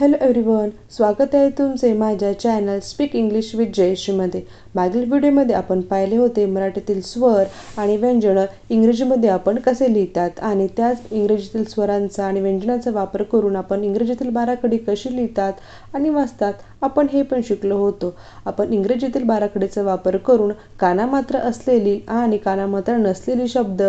Hello everyone स्वागत आहे तुमचे माझ्या चॅनल स्पीक इंग्लिश विथ जयश्रीमध्ये मागील व्हिडिओमध्ये आपण पाहिले होते मराठीतील स्वर आणि व्यंजनं इंग्रजीमध्ये आपण कसे लिहितात आणि त्याच इंग्रजीतील स्वरांचा आणि व्यंजनाचा वापर करून आपण इंग्रजीतील बाराखडी कशी लिहितात आणि वाचतात आपण हे पण शिकलो होतो. आपण इंग्रजीतील बाराखडीचा वापर करून कानामात्र असलेली आणि कानामात्र नसलेली शब्द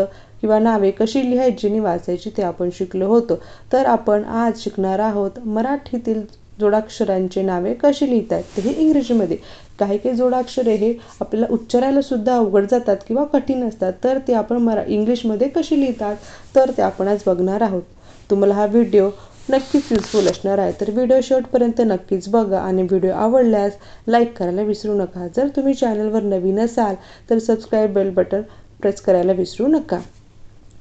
किंवा नावे कशी लिहायची आणि वाचायची ते आपण शिकलो होतो. तर आपण आज शिकणार आहोत मराठीतील जोडाक्षरांची नावे कशी लिहितात ते हे इंग्रजीमध्ये. काही काही जोडाक्षरे हे आपल्याला उच्चारायला सुद्धा अवघड जातात किंवा कठीण असतात तर ते आपण मरा इंग्लिशमध्ये कशी लिहितात तर ते आपण आज बघणार आहोत. तुम्हाला हा व्हिडिओ नक्कीच युजफुल असणार आहे तर व्हिडिओ शेवटपर्यंत नक्कीच बघा आणि व्हिडिओ आवडल्यास लाईक करायला विसरू नका. जर तुम्ही चॅनलवर नवीन असाल तर सबस्क्राईब बेल बटन प्रेस करायला विसरू नका.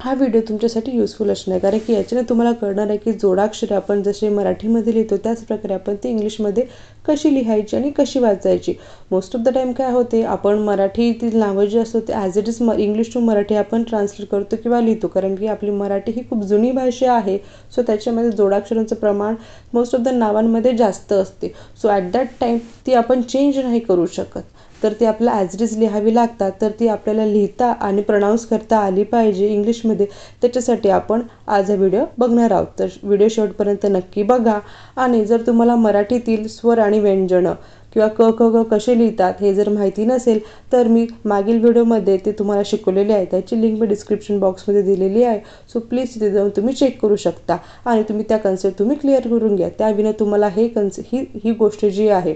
हा व्हिडिओ तुमच्यासाठी युजफुल असणार कारण की याच्याने तुम्हाला कळणार आहे की जोडाक्षरे आपण जसे मराठीमध्ये लिहितो त्याच प्रकारे आपण ते इंग्लिशमध्ये कशी लिहायची आणि कशी वाचायची? मोस्ट ऑफ द टाईम काय होते आपण मराठीतील नावं जी असतो ते ॲज इट इज म इंग्लिश टू मराठी आपण ट्रान्सलेट करतो किंवा लिहितो. कारण की आपली मराठी ही खूप जुनी भाषा आहे सो त्याच्यामध्ये जोडाक्षरांचं प्रमाण मोस्ट ऑफ द नावांमध्ये जास्त असते. सो ॲट दॅट टाईम ती आपण चेंज नाही करू शकत. तर ती आपल्याला ॲज इट इज लिहावी लागतात तर ती आपल्याला लिहिता आणि प्रनाऊन्स करता आली पाहिजे इंग्लिशमध्ये त्याच्यासाठी आपण आज हा व्हिडिओ बघणार आहोत. तर व्हिडिओ शेवटपर्यंत नक्की बघा. आणि जर तुम्हाला मराठीतील स्वर आणि व्यंजनं किंवा क क क कसे लिहितात हे जर माहिती नसेल तर मी मागील व्हिडिओमध्ये ते तुम्हाला शिकवलेले आहे त्याची लिंक मी डिस्क्रिप्शन बॉक्समध्ये दिलेली आहे. सो प्लीज तिथे जाऊन तुम्ही चेक करू शकता आणि तुम्ही त्या कन्सेप्ट तुम्ही क्लिअर करून घ्या. त्याविना तुम्हाला हे कन्से ही ही गोष्ट जी आहे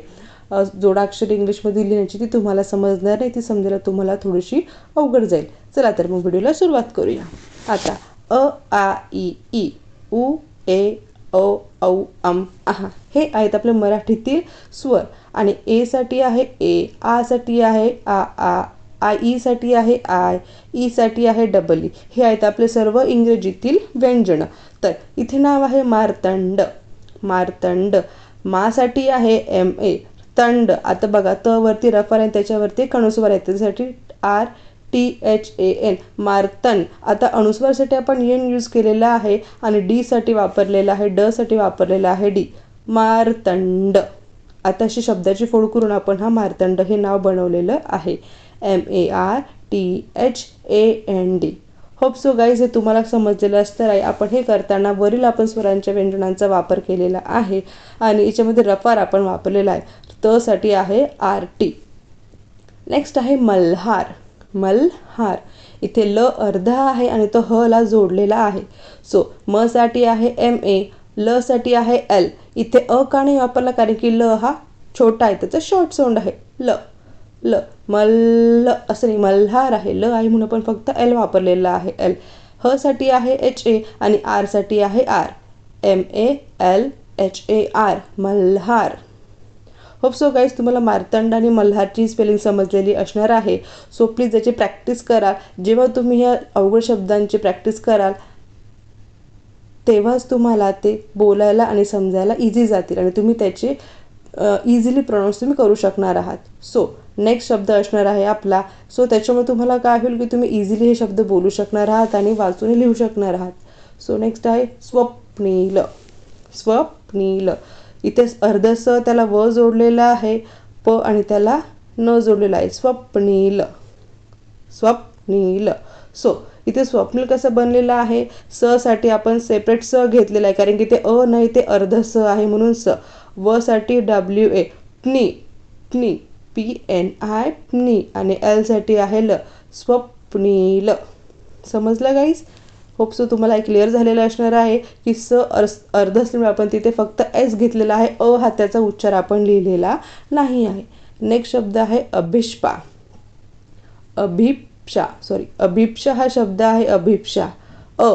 जोडाक्षर इंग्लिशमध्ये लिहिण्याची ती तुम्हाला समजणार नाही. ती समजायला तुम्हाला थोडीशी अवघड जाईल. चला तर मग व्हिडिओला सुरुवात करूया. आता अ आ ई ई उ ए ओ औ अम आहा. हे आहेत आपले मराठीतील स्वर. आणि एसाठी आहे ए आसाठी आहे आ आ आय ईसाठी आहे आय ईसाठी आहे डबल ई. हे आहेत आपले सर्व इंग्रजीतील व्यंजनं. तर इथे नाव आहे मार्तंड. मार्तंड. मासाठी आहे एम ए. तंड. आता बघा त वरती रफर आहे त्याच्यावरती कणुस्वर आहे. त्याच्यासाठी R T H A N मार्तन आता अनुस्वारसाठी आपण एन यूज केलेला आहे आणि डीसाठी वापरलेला आहे डसाठी वापरलेलं वापरलेला आहे डी मार्तंड. आता अशी शब्दाची फोड करून आपण हा मार्तंड हे नाव बनवलेलं आहे. M A R T H A N D hope so guys हे तुम्हाला समजलेलं असतं. आहे आपण हे करताना वरील आपण स्वरांच्या व्यंजनांचा वापर केलेला आहे आणि याच्यामध्ये रफार आपण वापरलेला आहे. तसाठी आहे आर टी. नेक्स्ट आहे मल्हार. मल्हार. इथे ल अर्धा आहे आणि तो ह ला जोडलेला आहे. सो म साठी आहे एम ए ल साठी आहे एल. इथे अ का नाही वापरला कारण की ल हा छोटा आहे त्याचा शॉर्ट साऊंड आहे. ल ल मल्ल असं नाही मल्हार आहे. ल आहे म्हणून आपण फक्त एल वापरलेला आहे एल. ह साठी आहे एच ए आणि आरसाठी आहे R. M A L H A R. Malhar. Hope so guys तुम्हाला मार्तंड आणि मल्हारची स्पेलिंग समजलेली असणार आहे. सो प्लीज याची प्रॅक्टिस करा. जेव्हा तुम्ही ह्या अवघड शब्दांची प्रॅक्टिस कराल तेव्हाच तुम्हाला ते बोलायला आणि समजायला इझी जातील आणि तुम्ही त्याचे इझिली प्रोनाऊन्स तुम्ही करू शकणार आहात. सो नेक्स्ट शब्द असणार आहे आपला. सो त्याच्यामुळे तुम्हाला काय होईल की तुम्ही इझिली हे शब्द बोलू शकणार आहात आणि वाचून लिहू शकणार आहात. सो नेक्स्ट आहे स्वप्नील. स्वप्नील. इथे अर्ध स त्याला व जोडलेलं आहे. प आणि त्याला न जोडलेला आहे. स्वप्नील. स्वप्नील. सो इथे स्वप्नील कसं बनलेलं आहे? स साठी आपण सेपरेट स घेतलेला आहे. कारण की ते अ नाही ते अर्ध स आहे म्हणून स. व साठी डब्ल्यू ए प्नी. प्नी. पी एन आय प्नी. आणि एलसाठी आहे ल. स्वप्नील. समजलं गाईस होप सो तुम्हाला क्लिअर झालेलं असणार आहे. की स अर् अर्ध असल्यामुळे आपण तिथे फक्त एस घेतलेला आहे. अ हा त्याचा उच्चार आपण लिहिलेला नाही आहे. नेक्स्ट शब्द आहे अभिष्पा अभिप्शा सॉरी अभिप्शा हा शब्द आहे अभिप्शा अ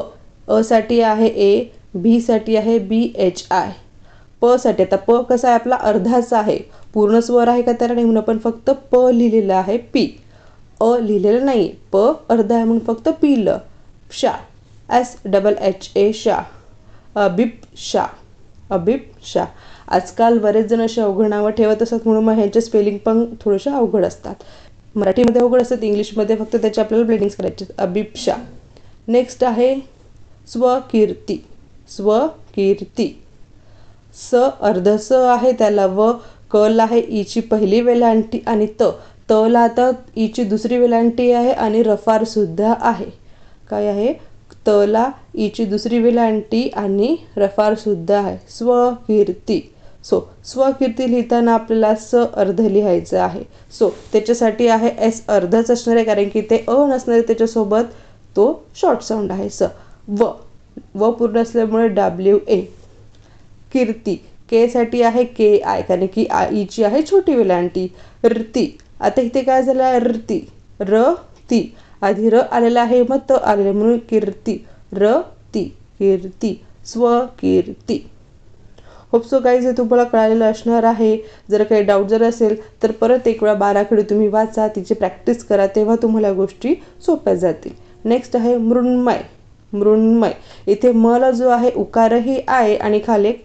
अ साठी आहे ए बीसाठी आहे बी एच आय पसाठी आता प कसा आहे आपला? अर्धाचा आहे. पूर्ण स्वर आहे का त्याला? नाही म्हणून आपण फक्त प लिहिलेलं आहे पी अ लिहिलेलं नाही प अर्धा आहे म्हणून फक्त पी ल. शा एस डबल एच ए शा अबिप शा अबिप शा आजकाल बरेच जण असे अवघड नावं ठेवत असतात म्हणून मग ह्यांचे स्पेलिंग पण थोडेसे अवघड असतात. मराठीमध्ये अवघड असतात इंग्लिशमध्ये फक्त त्याचे आपल्याला ब्लेडिंग्स करायचे अबिप शा नेक्स्ट आहे स्वकीर्ती स्वकीर्ती स अर्ध स आहे त्याला व कल आहे ईची पहिली वेलांटी आणि त. तला आता ईची दुसरी वेलांटी आहे आणि रफारसुद्धा आहे. काय आहे? तला ईची दुसरी वेलांटी आणि रफार सुद्धा आहे. स्वकीर्ती. सो स्वकीर्ती लिहिताना आपल्याला स अर्ध लिहायचं आहे. सो त्याच्यासाठी आहे एस अर्धच असणार आहे कारण की ते अ नसणार आहे त्याच्यासोबत तो शॉर्ट साऊंड आहे. स व. व पूर्ण असल्यामुळे डब्ल्यू ए कीर्ती. के साठी आहे के आय कारण की आ ईची आहे छोटी वेलांटी. रती आता इथे काय झालं आहे रती र ती. आधी र आलेला आहे मग त आलेलं म्हणून कीर्ती. र ती. कीर्ती. स्वकीर्ती होप सो काही जे तुम्हाला कळालेलं असणार आहे. जर काही डाऊट जर असेल तर परत एक वेळा बाराकडे तुम्ही वाचा तिची प्रॅक्टिस करा तेव्हा तुम्हाला गोष्टी सोप्या जातील. नेक्स्ट आहे मृण्मय. मृण्मय. इथे मला जो आहे उकारही आहे आणि खाली एक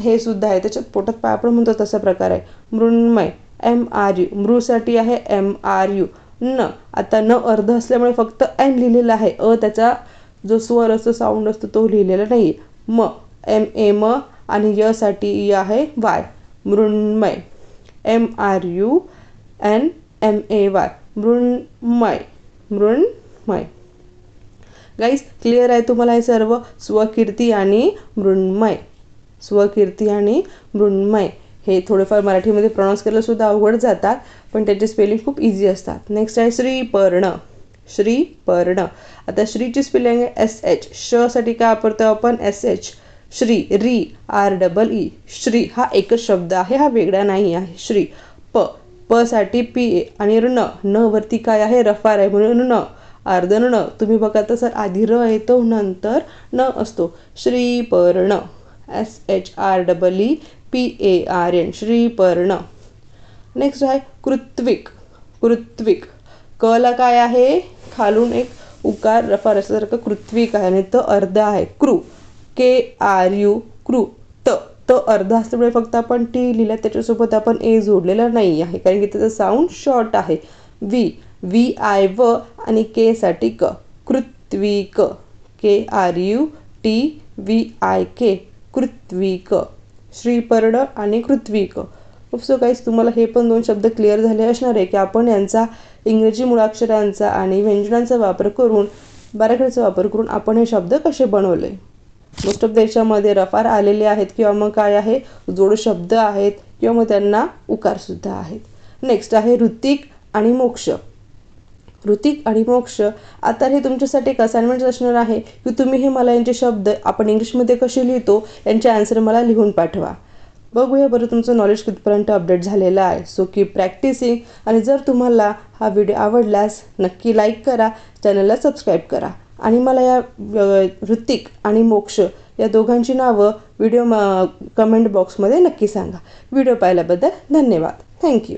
हे सुद्धा आहे. त्याच्यात पोटात पाय आपण म्हणतो तसा प्रकार आहे. मृण्मय. एम आर यू मृसाठी आहे एम आर यू न. आता न अर्ध असल्यामुळे फक्त एन लिहिलेलं आहे. अ त्याचा जो स्वर असतो साऊंड असतो तो लिहिलेला नाही. म एम ए म आणि य साठी य e आहे Y Mrunmay. M R U N M A Y Mrunmay. Mrunmay. Guys clear आहे तुम्हाला हे सर्व? स्वकीर्ती आणि मृण्मय. स्वकीर्ती आणि मृण्मय. हे थोडेफार मराठीमध्ये प्रोनाऊन्स करायला सुद्धा अवघड जातात पण त्याचे स्पेलिंग खूप इझी असतात. नेक्स्ट आहे श्रीपर्ण. श्रीपर्ण. आता श्रीची स्पेलिंग आहे एस एच शसाठी काय वापरतो आपण? एस एच श्री री आर डबल ई e. श्री हा एकच शब्द आहे हा वेगळा नाही आहे. श्री प. प साठी पी ए. आणि न. न वरती काय आहे? रफार आहे. म्हणून न. अर्ध न. तुम्ही बघा तसं आधी र येतो नंतर न असतो. Shriparna. S H R double E P A R N Shriparna. Next आहे कृत्विक. कृत्विक. कला काय आहे? खालून एक उकार रफार असल्यासारखं कृत्विक आहे आणि त अर्ध आहे. क्रू के आर यू क्रू त. त अर्ध असल्यामुळे फक्त आपण टी लिहिलं त्याच्यासोबत आपण ए जोडलेला नाही आहे. कारण की त्याचं साऊंड शॉर्ट आहे. व्ही व्ही आय व आणि के साठी क. कृत्विक. K R U T V I K Krutvik. Shriparna आणि कृत्विक. सो काहीच तुम्हाला हे पण दोन शब्द क्लिअर झाले असणार आहे की आपण यांचा इंग्रजी मुळाक्षरांचा आणि व्यंजनांचा वापर करून बाराखडीचा वापर करून आपण हे शब्द कसे बनवले? मोस्ट ऑफ देशामध्ये रफार आलेले आहेत किंवा मग काय आहे? जोड शब्द आहेत किंवा मग त्यांना उकारसुद्धा आहेत. नेक्स्ट आहे ऋतिक आणि मोक्ष. ऋतिक आणि मोक्ष आता हे तुमच्यासाठी एक असाइनमेंट असणार आहे की तुम्ही हे मला यांचे शब्द आपण इंग्लिशमध्ये कसे लिहितो यांचे आन्सर मला लिहून पाठवा. बघूया बरं तुमचं नॉलेज कितपर्यंत अपडेट झालेलं आहे. सो की प्रॅक्टिसिंग आणि जर तुम्हाला हा व्हिडिओ आवडल्यास नक्की लाईक करा चॅनलला सबस्क्राईब करा. आणि मला या ऋतिक आणि मोक्ष या दोघांची नावं व्हिडिओ कमेंट बॉक्समध्ये नक्की सांगा. व्हिडिओ पाहिल्याबद्दल धन्यवाद. थँक्यू